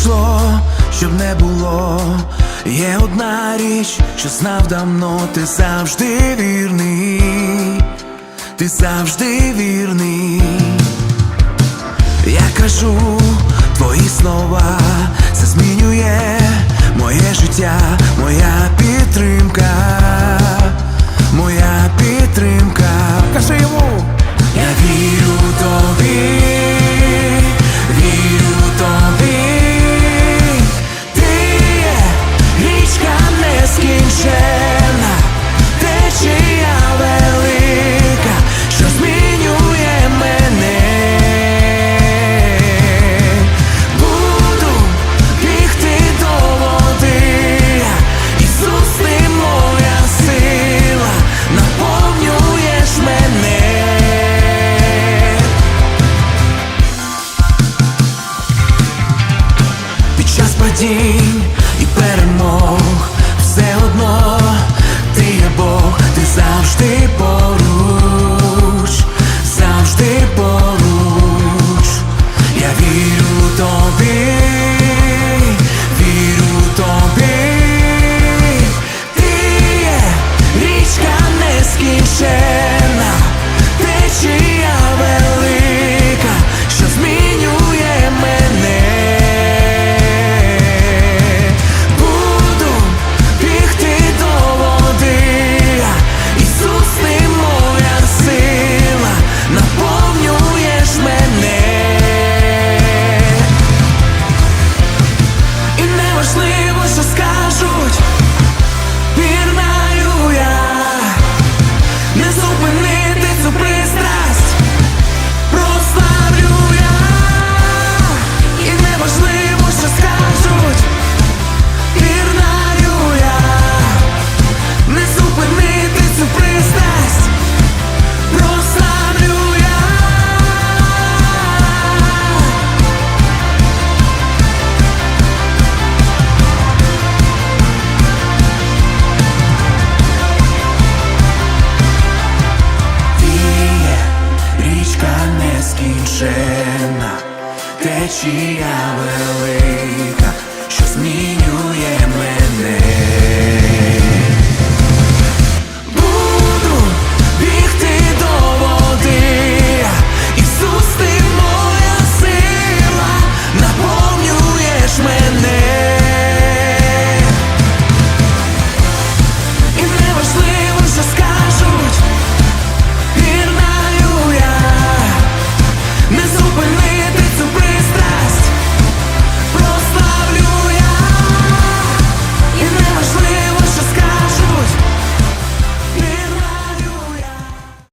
прийшло, щоб не було. Є одна річ, що знав давно, ти завжди вірний, ти завжди вірний. Я кажу твої слова, це змінює моє життя, моя підтримка, моя підтримка. Кажи йому, я вірю тобі, падінь і перемог все одно ти є Бог, ти завжди поруч, завжди поруч. Я вірю тобі, нескінчена, течія велика, що змінює